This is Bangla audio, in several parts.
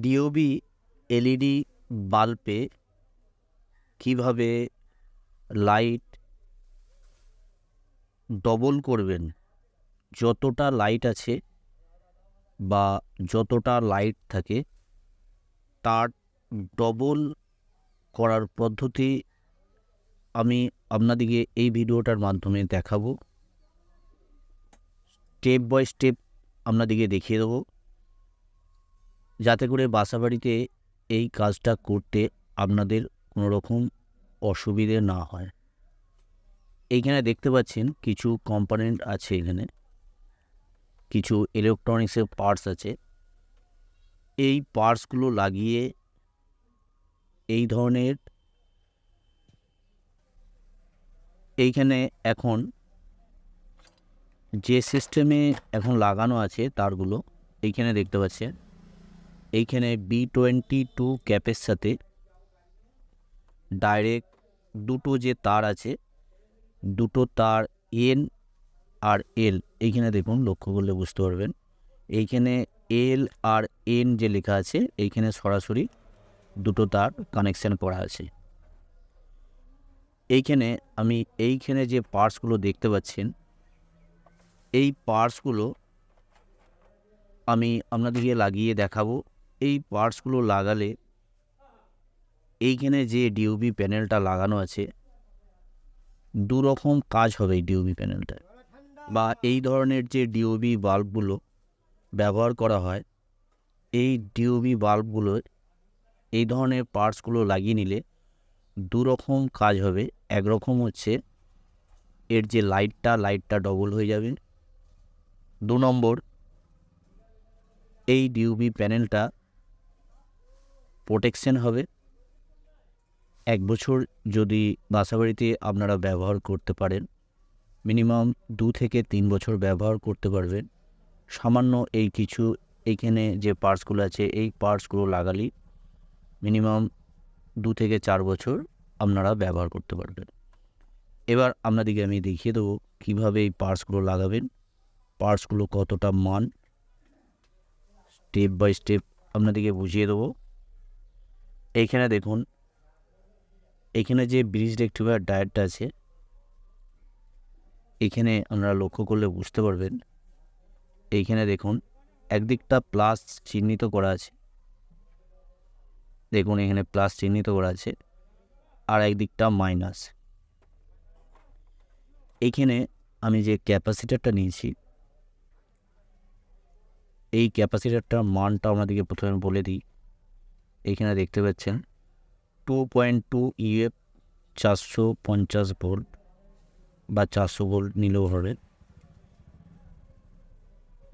ডিওবি এলইডি বাল্বে কীভাবে লাইট ডবল করবেন? যতটা লাইট আছে বা যতটা লাইট থাকে, তার ডবল করার পদ্ধতি আমি আপনাদিকে এই ভিডিওটার মাধ্যমে দেখাবো। স্টেপ বাই স্টেপ আপনাদিকে দেখিয়ে দেবো। যাতে করে বাসাবাড়িতে এই কাজটা করতে আপনাদের কোনো রকম অসুবিধে না হয়। এইখানে দেখতে পাচ্ছেন কিছু কম্পোনেন্ট আছে এখানে। কিছু ইলেকট্রনিক্সের পার্টস আছে। এই পার্টসগুলো লাগিয়ে এই ধরনের এইখানে এখন যে সিস্টেমে এখন লাগানো আছে তারগুলো এইখানে দেখতে পাচ্ছেন। এইখানে বি টোয়েন্টি টু ক্যাপের সাথে ডাইরেক্ট দুটো যে তার আছে, দুটো তার এন আর এল এইখানে দেখুন লক্ষ্য করলে বুঝতে পারবেন। এইখানে এল আর এন যে লেখা আছে, এইখানে সরাসরি দুটো তার কানেকশান করা আছে। এইখানে আমি এইখানে যে পার্টসগুলো দেখতে পাচ্ছেন, এই পার্টসগুলো আমি আপনাদেরকে লাগিয়ে দেখাবো। এই পার্টসগুলো লাগালে এইখানে যে ডিউবি প্যানেলটা লাগানো আছে দু রকম কাজ হবে এই ডিউবি প্যানেলটায় বা এই ধরনের যে ডিওবি বাল্বগুলো ব্যবহার করা হয়, এই ডিওবি বাল্বগুলো এই ধরনের পার্টসগুলো লাগিয়ে নিলে দু রকম কাজ হবে। একরকম হচ্ছে এর যে লাইটটা লাইটটা ডবল হয়ে যাবে। দু নম্বর, এই ডিউবি প্যানেলটা প্রোটেকশন হবে। এক বছর যদি বাসাবাড়িতে আপনারা ব্যবহার করতে পারেন মিনিমাম দু থেকে তিন বছর ব্যবহার করতে পারবেন। সামান্য এই কিছু এইখানে যে পার্টসগুলো আছে, এই পার্টসগুলো লাগালেই মিনিমাম দু থেকে চার বছর আপনারা ব্যবহার করতে পারবেন। এবার আপনাদেরকে আমি দেখিয়ে দেবো কীভাবে এই পার্টসগুলো লাগাবেন পার্টসগুলো কতটা মান। স্টেপ বাই স্টেপ আপনাদেরকে বুঝিয়ে দেবো। এইখানে দেখুন এখানে যে ব্রিজ রেক্টিফায়ার ডায়েটটা আছে এখানে আপনারা লক্ষ্য করলে বুঝতে পারবেন, এইখানে দেখুন একদিকটা প্লাস চিহ্নিত করা আছে। দেখুন এখানে প্লাস চিহ্নিত করা আছে আর একদিকটা মাইনাস এইখানে আমি যে ক্যাপাসিটারটা নিয়েছি, এই ক্যাপাসিটারটার মানটা আপনাদেরকে প্রথমে বলে দিই। এইখানে দেখতে পাচ্ছেন টু পয়েন্ট টু ইউএফ চারশো পঞ্চাশ ভোল্ট বা চারশো ভোল্ট নিলেও হবে।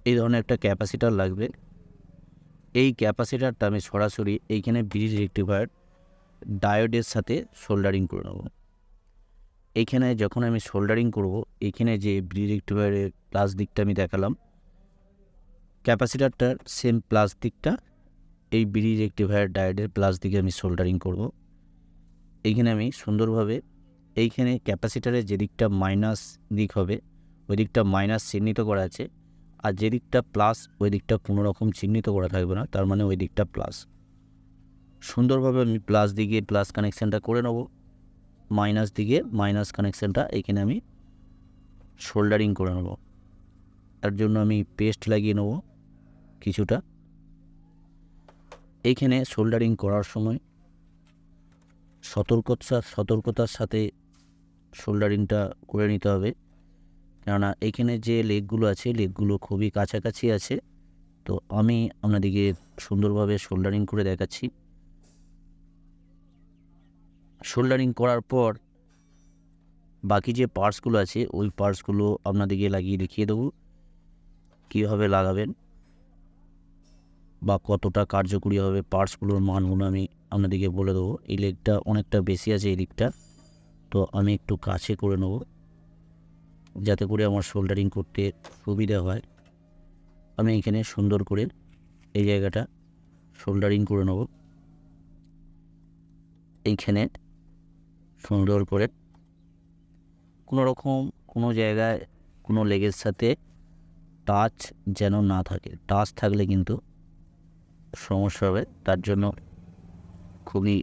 এই ধরনের একটা ক্যাপাসিটার লাগবে। এই ক্যাপাসিটারটা আমি সরাসরি এইখানে ব্রিজ রেক্টিফায়ার ডায়োডের সাথে সোল্ডারিং করে নেব। এইখানে যখন আমি সোল্ডারিং করব, এইখানে যে ব্রিজ রেক্টিফায়ারের প্লাস দিকটা আমি দেখালাম, ক্যাপাসিটারটার সেম প্লাস দিকটা এই ব্রিজ রেক্টিফায়ার ডায়োডের প্লাস দিকে আমি সোল্ডারিং করব। এইখানে আমি সুন্দরভাবে এইখানে ক্যাপাসিটারের যে দিকটা মাইনাস দিক হবে, ওই দিকটা মাইনাস চিহ্নিত করা আছে আর যে দিকটা প্লাস, ওই দিকটা কোনো রকম চিহ্নিত করা থাকবে না, তার মানে ওই দিকটা প্লাস। সুন্দরভাবে আমি প্লাস দিকে প্লাস কানেকশানটা করে নেব। মাইনাস দিকে মাইনাস কানেকশানটা এখানে আমি শোল্ডারিং করে নেব। তার জন্য আমি পেস্ট লাগিয়ে নেব কিছুটা। এইখানে শোল্ডারিং করার সময় সতর্কতা, সতর্কতার সাথে শোল্ডারিংটা করে নিতে হবে। কেননা এখানে যে লেগগুলো আছে লেগগুলো খুবই কাছাকাছি আছে। তো আমি আপনাদেরকে সুন্দরভাবে শোল্ডারিং করে দেখাচ্ছি। শোল্ডারিং করার পর বাকি যে পার্টসগুলো আছে, ওই পার্টসগুলো আপনাদেরকে লাগিয়ে দেখিয়ে দেবো। কীভাবে লাগাবেন? বা কতটা কার্যকরী হবে পার্টসগুলোর মানগুলো আমি আপনাদেরকে বলে দেবো। এই লেগটা অনেকটা বেশি আছে এই দিকটা তো আমি একটু কাছে করে নেব। যাতে করে আমার শোল্ডারিং করতে সুবিধা হয়। আমি এখানে সুন্দর করে এই জায়গাটা শোল্ডারিং করে নেব। এইখানে সুন্দর করে কোনো রকম কোনো জায়গায় কোনো লেগের সাথে টাচ যেন না থাকে। টাচ থাকলে কিন্তু সমস্যা হবে, তার জন্য খুবই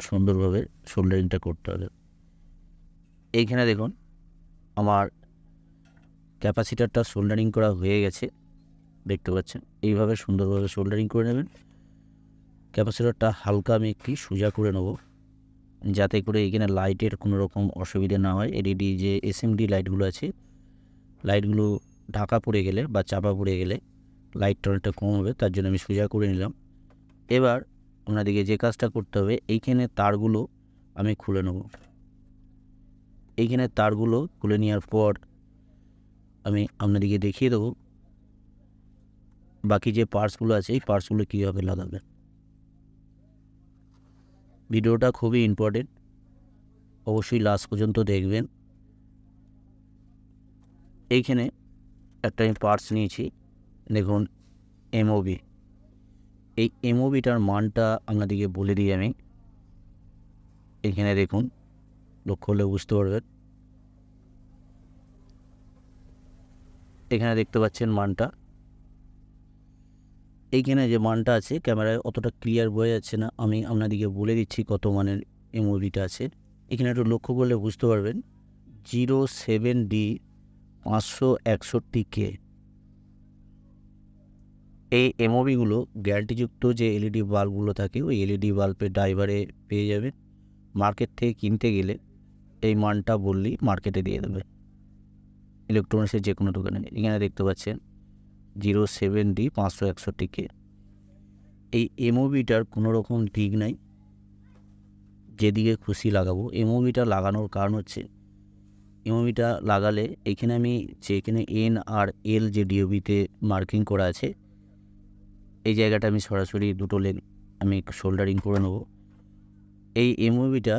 সুন্দরভাবে সোল্ডারিংটা করতে হবে। এইখানে দেখুন, আমার ক্যাপাসিটারটা সোল্ডারিং করা হয়ে গেছে, দেখতে পাচ্ছেন? এইভাবে সুন্দরভাবে সোল্ডারিং করে নেবেন। ক্যাপাসিটারটা হালকা আমি একটি সোজা করে নেব, যাতে করে এখানে লাইটের কোনো রকম অসুবিধা না হয়। এলইডি যে এসএমডি লাইটগুলো আছে লাইটগুলো ঢাকা পড়ে গেলে বা চাপা পড়ে গেলে লাইটটা অনেকটা কম হবে, তার জন্য আমি সোজা করে নিলাম। এবার আপনাদেরকে যে কাজটা করতে হবে, এইখানে তারগুলো আমি খুলে নেব। এইখানে তারগুলো খুলে নেওয়ার পর আমি আপনাদেরকে দেখিয়ে দেবো, বাকি যে পার্টসগুলো আছে, এই পার্টসগুলো কীভাবে লাগাবে ভিডিওটা খুবই ইম্পর্টেন্ট অবশ্যই লাস্ট পর্যন্ত দেখবেন। এইখানে একটা আমি পার্টস নিয়েছি। দেখুন এমওবি এই এমওবিটার মানটা আপনাদেরকে বলে দিই আমি। এখানে দেখুন, লক্ষ্য হলে বুঝতে পারবেন। এখানে দেখতে পাচ্ছেন মানটা। এইখানে যে মানটা আছে, ক্যামেরায় অতটা ক্লিয়ার বোঝা যাচ্ছে না। আমি আপনাদেরকে বলে দিচ্ছি কত মানের এমওবিটা আছে। এখানে একটু লক্ষ্য করলে বুঝতে পারবেন। জিরো সেভেন ডি পাঁচশো একষট্টি কে। এই এমওবিগুলো গ্যারান্টিযুক্ত যে এলইডি বাল্বগুলো থাকে, ওই এলইডি বাল্বের ড্রাইভারে পেয়ে যাবে। মার্কেট থেকে কিনতে গেলে এই মানটা বললেই মার্কেটে দিয়ে দেবে। ইলেকট্রনিক্সের যে কোনো দোকানে। এখানে দেখতে পাচ্ছেন জিরো সেভেন ডি পাঁচশো একষট্টি কে এই এমওবিটার কোনো রকম দিক নাই। যেদিকে খুশি লাগাবো। এমওবিটা লাগানোর কারণ হচ্ছে এমওবিটা লাগালে এখানে আমি যে এখানে এন আর এল যে ডিওবিতে মার্কিং করা আছে এই জায়গাটা আমি সরাসরি দুটো লেগ আমি শোল্ডারিং করে নেব। এই এমওবিটা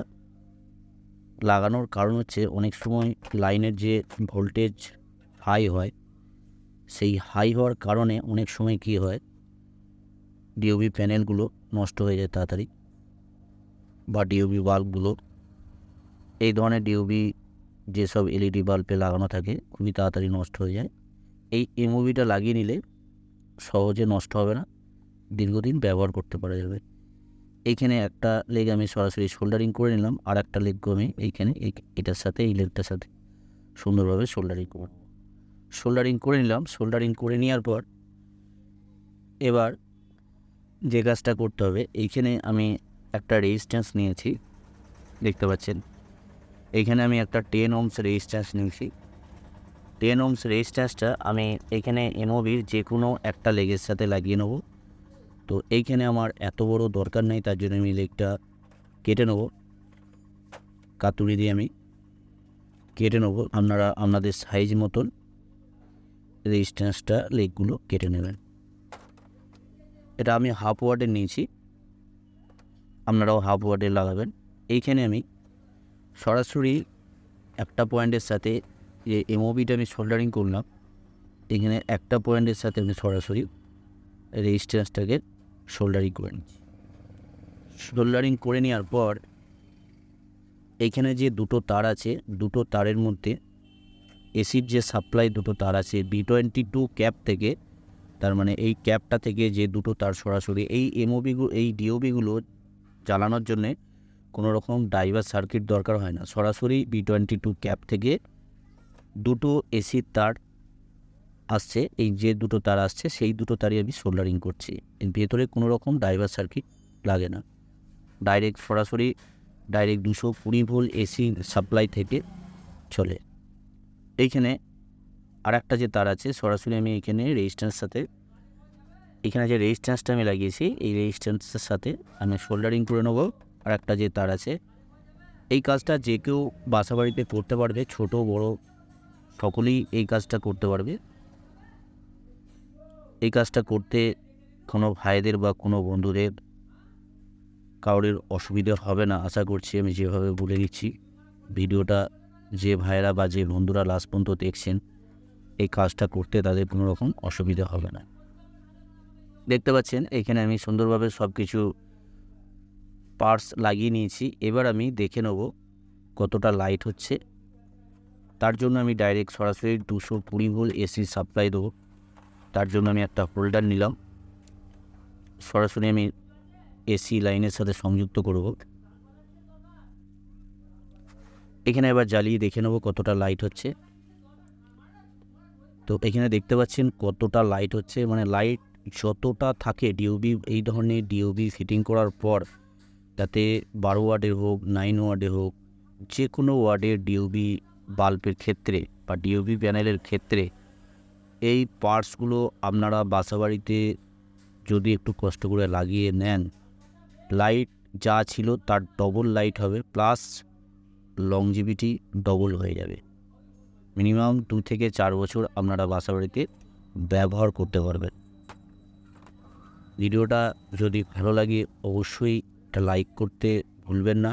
লাগানোর কারণ হচ্ছে অনেক সময় লাইনের যে ভোল্টেজ হাই হয়, সেই হাই হওয়ার কারণে অনেক সময় কী হয় ডিওবি প্যানেলগুলো নষ্ট হয়ে যায় তাড়াতাড়ি বা ডিওবি বাল্বগুলো। এই ধরনের ডিওবি যেসব এলইডি বাল্বে লাগানো থাকে খুবই তাড়াতাড়ি নষ্ট হয়ে যায়। এই এমওবিটা লাগিয়ে নিলে সহজে নষ্ট হবে না। দীর্ঘদিন ব্যবহার করতে পারা যাবে। এইখানে একটা লেগ আমি সরাসরি শোল্ডারিং করে নিলাম আর একটা লেগও আমি এইখানে এই এটার সাথে, এই লেগটার সাথে সুন্দরভাবে শোল্ডারিং করব। শোল্ডারিং করে নিলাম শোল্ডারিং করে নেওয়ার পর এবার যে কাজটা করতে হবে, এইখানে আমি একটা রেজিস্ট্যান্স নিয়েছি, দেখতে পাচ্ছেন। এইখানে আমি একটা টেন ওমস রেজিস্ট্যান্স নিয়েছি। টেন ওমস রেজিস্ট্যান্সটা আমি এখানে এমওবির যে কোনো একটা লেগের সাথে লাগিয়ে নেব। তো এইখানে আমার এত বড় দরকার নেই, তার জন্য আমি লেগটা কেটে নেব। কাতুরি দিয়ে আমি কেটে নেব। আপনারা আপনাদের সাইজ মতন রেজিস্ট্যান্সটা লেগগুলো কেটে নেবেন। এটা আমি হাফ ওয়ার্ডের নিয়েছি। আপনারাও হাফ ওয়ার্ডের লাগাবেন। এইখানে আমি সরাসরি একটা পয়েন্টের সাথে যে এমওবিটা আমি সোল্ডারিং করলাম, এখানে একটা পয়েন্টের সাথে আমি সরাসরি রেজিস্ট্যান্সটাকে সোল্ডারিং করে নিচ্ছি সোল্ডারিং করে নেওয়ার পর এইখানে যে দুটো তার আছে, দুটো তারের মধ্যে এসির যে সাপ্লাই দুটো তার আছে বি টোয়েন্টি টু ক্যাপ থেকে, তার মানে এই ক্যাপটা থেকে যে দুটো তার সরাসরি, এই এমওবিগুলো এই ডিওবিগুলো জ্বালানোর জন্যে কোনো রকম ড্রাইভার সার্কিট দরকার হয় না। সরাসরি বি টোয়েন্টি টু ক্যাপ থেকে দুটো এসির তার আসছে, এই যে দুটো তার আসছে, সেই দুটো তারই আমি সোল্ডারিং করছি। এর ভেতরে কোনো রকম ড্রাইভার সার্কিট লাগে না। ডাইরেক্ট সরাসরি ডাইরেক্ট দুশো কুড়ি ভোল এসি সাপ্লাই থেকে চলে। এইখানে আর একটা যে তার আছে, সরাসরি আমি এখানে রেজিস্ট্যান্স সাথে, এখানে যে রেজিস্ট্যান্সটা আমি লাগিয়েছি, এই রেজিস্ট্যান্সের সাথে আমি সোল্ডারিং করে নেব। আর একটা যে তার আছে, এই কাজটা যে কেউ বাসা বাড়িতে করতে পারবে, ছোট, বড়, সকলেই এই কাজটা করতে পারবে। এই কাজটা করতে কোনো ভাইদের বা কোনো বন্ধুদের কারোর অসুবিধা হবে না, আশা করছি আমি যেভাবে বলে দিচ্ছি। ভিডিওটা যে ভাইয়েরা বা যে বন্ধুরা লাস্ট পর্যন্ত দেখছেন, এই কাজটা করতে তাদের কোনো রকম অসুবিধা হবে না। দেখতে পাচ্ছেন, এখানে আমি সুন্দরভাবে সব কিছু পার্টস লাগিয়ে নিয়েছি। এবার আমি দেখে নেব কতটা লাইট হচ্ছে। তার জন্য আমি ডাইরেক্ট সরাসরি দুশো কুড়ি ভোল্ট এসি সাপ্লাই দেবো। তার জন্য আমি একটা হোল্ডার নিলাম। সরাসরি আমি এসি লাইনের সাথে সংযুক্ত করব। এখানে এবার জ্বালিয়ে দেখে নেব কতটা লাইট হচ্ছে। তো এখানে দেখতে পাচ্ছেন কতটা লাইট হচ্ছে। মানে লাইট যতটা থাকে ডিওবি এই ধরনের ডিওবি ফিটিং করার পর, তাতে বারো ওয়ার্ডের হোক নাইন ওয়ার্ডের হোক যে কোনো ওয়ার্ডের ডিওবি বাল্বের ক্ষেত্রে বা ডিওবি প্যানেলের ক্ষেত্রে এই পার্টসগুলো আপনারা বাসাবাড়িতে যদি একটু কষ্ট করে লাগিয়ে নেন, লাইট যা ছিল তার ডবল লাইট হবে প্লাস লংজিভিটি ডবল হয়ে যাবে। মিনিমাম দু থেকে চার বছর আপনারা বাসাবাড়িতে ব্যবহার করতে পারবেন। ভিডিওটা যদি ভালো লাগে অবশ্যই একটা লাইক করতে ভুলবেন না।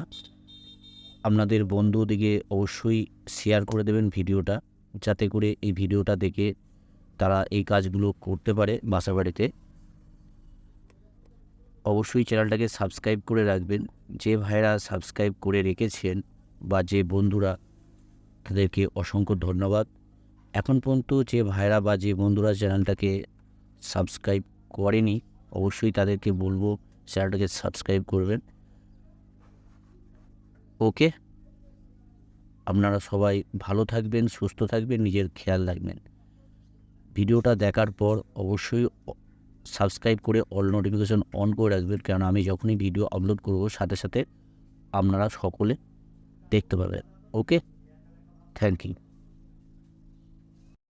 আপনাদের বন্ধুদিকে অবশ্যই শেয়ার করে দেবেন ভিডিওটা, যাতে করে এই ভিডিওটা দেখে তারা এই কাজগুলো করতে পারে বাসাবাড়িতে। অবশ্যই চ্যানেলটাকে সাবস্ক্রাইব করে রাখবেন। যে ভাইরা সাবস্ক্রাইব করে রেখেছেন বা যে বন্ধুরা, তাদেরকে অসংখ্য ধন্যবাদ। এখন পর্যন্ত যে ভাইরা বা যে বন্ধুরা চ্যানেলটাকে সাবস্ক্রাইব করেনি, অবশ্যই তাদেরকে বলব চ্যানেলটাকে সাবস্ক্রাইব করবেন। ওকে? আপনারা সবাই ভালো থাকবেন, সুস্থ থাকবেন, নিজের খেয়াল রাখবেন। ভিডিওটা দেখার পর অবশ্যই সাবস্ক্রাইব করে অল নোটিফিকেশন অন করে রাখবেন। কারণ আমি যখনই ভিডিও আপলোড করব, সাথে সাথে আপনারা সকলে দেখতে পাবেন। Okay thank you